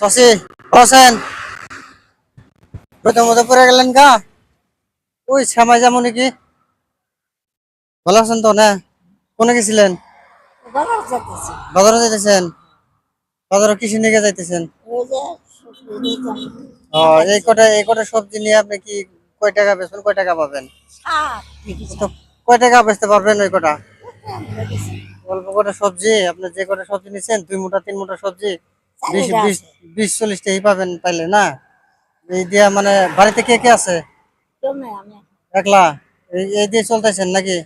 শশী প্রথমত পড়ে গেলেন গা। ওই শ্যামাই ভালো আছেন তো না? কোনে গেছিলেন? বাজারে যাইতেছেন? বাজারে নিয়ে যাইতেছেন? ও এই কটা এই কটা সবজি নিয়ে আপনি কি কয় টাকা বেচবেন কয় টাকা পাবেন? কয় টাকা বেচতে পারবেন ওই কটা? অল্প কটা সবজি আপনি যে কটা সবজি নিছেন দুই মুঠা তিন মুঠা সবজি বিশ বিশ বিশ চল্লিশ টাকা পাবেন পাইলে না? এই দিয়া মানে বাড়িতে কে কে আছে? একলা? এই দিয়ে চলতেছেন নাকি?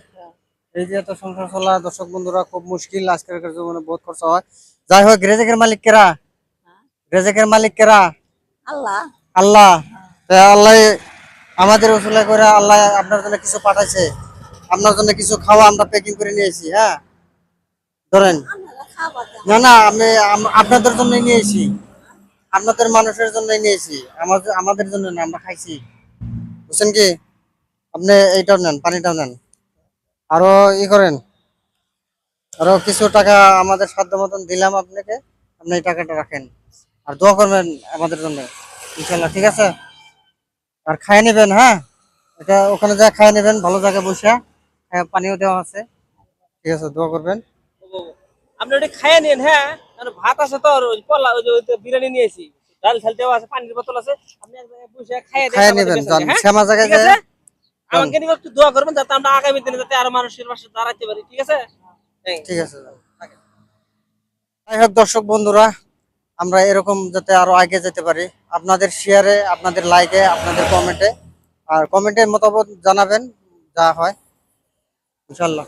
এই দিয়ে তো সংসার চলা দর্শক বন্ধুরা খুব মুশকিল। আজকের জীবনে বহুত খরচা হয়। যাই হোক রেজেকের মালিক কেরা? রেজেকের মালিক কেরা? আল্লাহ। আল্লাহ। আল্লাহ আমাদের উসুলে করে আল্লাহ আপনার জন্য কিছু পাঠাইছে। আপনার জন্য কিছু খাওয়া আমরা প্যাকিং করে নিয়েছি হ্যাঁ? ধরেন। না না, আমি আপনাদের জন্য নিয়েছি। আপনাদের মানুষের জন্য নিয়েছি। আমাদের আমাদের জন্য না, আমরা খাইছি। বুঝছেন কি? আপনি এইটাও নেন, পানিটাও নেন। আরও ই করেন। আরও কিছু টাকা আমাদের সাধ্য মতন দিলাম আপনাকে। আপনি এই টাকাটা রাখেন। আর দোয়া করবেন আমাদের জন্য। ইনশাল্লাহ, ঠিক আছে? আর খাইয়ে নেবেন হ্যাঁ? এটা ওখানে যা খাইয়ে নেবেন, ভালো জায়গায় বসে পানিও দেওয়া আছে। ঠিক আছে, দোয়া করবেন। আপনি ওটা খাইয়ে নিন হ্যাঁ? ভাত আছে তো আর ওই যে বিরিয়ানি নিয়েছি। ডাল আছে পানির বোতল আছে। আপনি এক জায়গায় বসে খাইয়ে খাইয়ে নেবেন পেছনে, যান হ্যাঁ? শ্যামা জায়গায় আমাকে নিয়ে একটু দোয়া করবেন যাতে আমরা আগামী দিনে যাতে আরও মানুষের পাশে দাঁড়াতে পারি ঠিক আছে? ঠিক আছে যাই হোক দর্শক বন্ধুরা আমরা এরকম যাতে আরও আগে যেতে পারি আপনাদের শেয়ারে আপনাদের লাইকে আপনাদের কমেন্টে আর কমেন্টের মতামত জানাবেন যা হয় ইনশাল্লাহ